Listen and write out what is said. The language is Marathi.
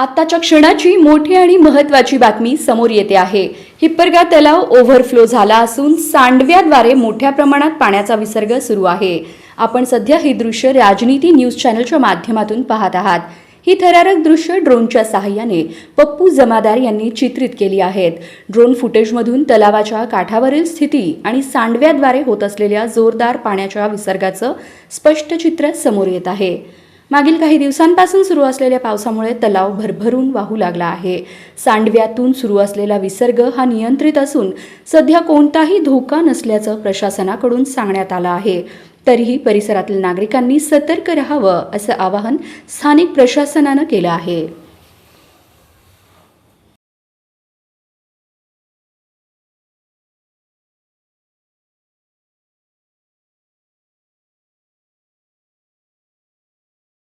आत्ताच्या क्षणाची मोठी आणि महत्त्वाची बातमी समोर येते आहे. हिप्परगा तलाव ओव्हरफ्लो झाला असून सांडव्याद्वारे मोठ्या प्रमाणात पाण्याचा विसर्ग सुरू आहे. आपण सध्या हे दृश्य राजनीती न्यूज चॅनलच्या माध्यमातून पाहत आहात. ही थरारक दृश्य ड्रोनच्या सहाय्याने पप्पू जमादार यांनी चित्रित केली आहेत. ड्रोन फुटेजमधून तलावाच्या काठावरील स्थिती आणि सांडव्याद्वारे होत असलेल्या जोरदार पाण्याच्या विसर्गाचं स्पष्ट चित्र समोर येत आहे. मागील काही दिवसांपासून सुरू असलेल्या पावसामुळे तलाव भरभरून वाहू लागला आहे. सांडव्यातून सुरू असलेला विसर्ग हा नियंत्रित असून सध्या कोणताही धोका नसल्याचं प्रशासनाकडून सांगण्यात आलं आहे. तरीही परिसरातील नागरिकांनी सतर्क राहावं असं आवाहन स्थानिक प्रशासनानं केलं आहे.